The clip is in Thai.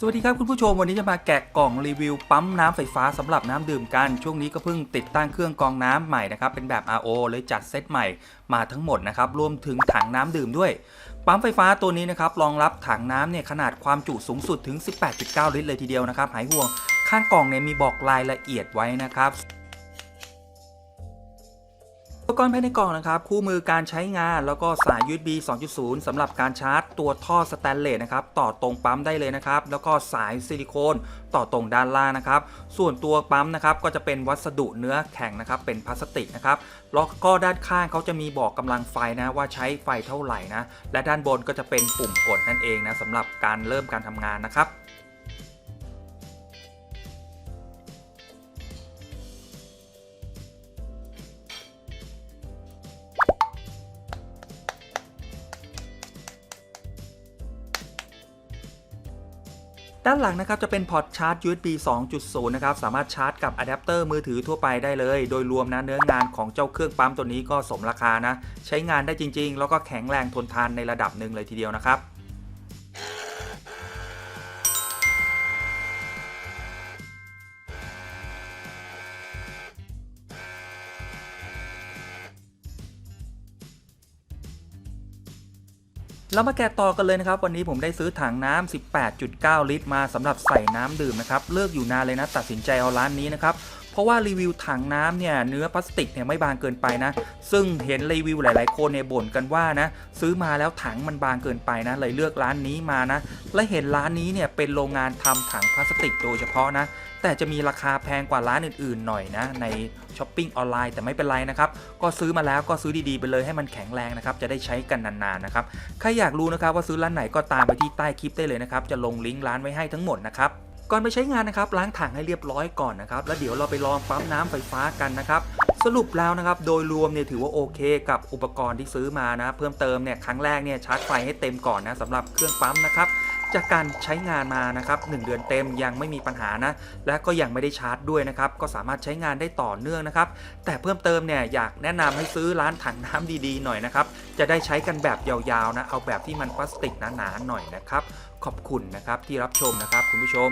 สวัสดีครับคุณผู้ชมวันนี้จะมาแกะกล่องรีวิวปั๊มน้ำไฟฟ้าสำหรับน้ำดื่มกัน ช่วงนี้ก็เพิ่งติดตั้งเครื่องกรองน้ำใหม่นะครับเป็นแบบ RO เลยจัดเซตใหม่มาทั้งหมดนะครับรวมถึงถังน้ำดื่มด้วย ปั๊มไฟฟ้าตัวนี้นะครับรองรับถังน้ำเนี่ยขนาดความจุสูงสุดถึง 18.9 ลิตรเลยทีเดียวนะครับหายห่วงข้างกล่องเนี่ยมีบอกรายละเอียดไว้นะครับ อุปกรณ์ภายในกล่องนะครับ คู่มือการใช้งานแล้วก็สาย USB 2.0สำหรับการชาร์จตัวท่อสแตนเลสนะครับต่อตรงปั๊มได้เลยนะครับ แล้วก็สายซิลิโคนต่อตรงด้านล่างนะครับ ส่วนตัวปั๊มนะครับก็จะเป็นวัสดุเนื้อแข็งนะครับ เป็นพลาสติกนะครับแล้วก็ด้านข้างเขาจะมีบอกกำลังไฟนะว่าใช้ไฟเท่าไหร่นะและด้านบนก็จะเป็นปุ่มกดนั่นเองนะสำหรับการเริ่มการทำงานนะครับ ด้านหลังนะครับจะเป็นพอร์ตชาร์จ USB 2.0 นะครับ สามารถชาร์จกับอะแดปเตอร์มือถือทั่วไปได้เลย โดยรวมนะเนื้องานของเจ้าเครื่องปั๊มตัวนี้ก็สมราคานะ ใช้งานได้จริง ๆ แล้วก็แข็งแรงทนทานในระดับหนึ่งเลยทีเดียวนะครับ เรามาแกะต่อกันเลยนะครับ วันนี้ผมได้ซื้อถังน้ำ18.9 ลิตร มาสำหรับใส่น้ำดื่มนะครับ เลือกอยู่นานเลยนะ ตัดสินใจเอาร้านนี้นะครับ ราะว่ารีวิวถังน้ำเนี่ยเนื้อพลาสติกเนี่ยไม่บางเกินไปนะ ซึ่งเห็นรีวิวหลาย ๆ คนเนี่ยบ่นกันว่านะซื้อมาแล้วถังมันบางเกินไปนะ เลยเลือกร้านนี้มานะ และเห็นร้านนี้เนี่ยเป็นโรงงานทำถังพลาสติกโดยเฉพาะนะแต่จะมีราคาแพงกว่าร้านอื่น ๆ หน่อยนะ ในช้อปปิ้งออนไลน์แต่ไม่เป็นไรนะครับ ก็ซื้อมาแล้วก็ซื้อดี ๆ ไปเลยให้มันแข็งแรงนะครับ จะได้ใช้กันนาน ๆ นะครับ ใครอยากรู้นะครับว่าซื้อร้านไหนก็ตามไปที่ใต้คลิปได้เลยนะครับ จะลงลิงก์ร้านไว้ให้ทั้งหมดนะครับ ก่อนไปใช้งานนะครับล้างถังให้เรียบร้อยก่อนนะครับแล้วเดี๋ยวเราไปลองปั๊มน้ำไฟฟ้ากันนะครับสรุปแล้วนะครับโดยรวมเนี่ยถือว่าโอเคกับอุปกรณ์ที่ซื้อมานะ เพิ่มเติมเนี่ยครั้งแรกเนี่ยชาร์จไฟให้เต็มก่อนนะสำหรับเครื่องปั๊มนะครับ จากการใช้งานมานะครับ1เดือนเต็มยังไม่มีปัญหานะ และก็ยังไม่ได้ชาร์จด้วยนะครับ ก็สามารถใช้งานได้ต่อเนื่องนะครับ แต่เพิ่มเติมเนี่ยอยากแนะนำให้ซื้อร้านถังน้ำดีๆหน่อยนะครับ จะได้ใช้กันแบบยาวๆนะ เอาแบบที่มันพลาสติกหนาๆหน่อยนะครับ ขอบคุณนะครับที่รับชมนะครับคุณผู้ชม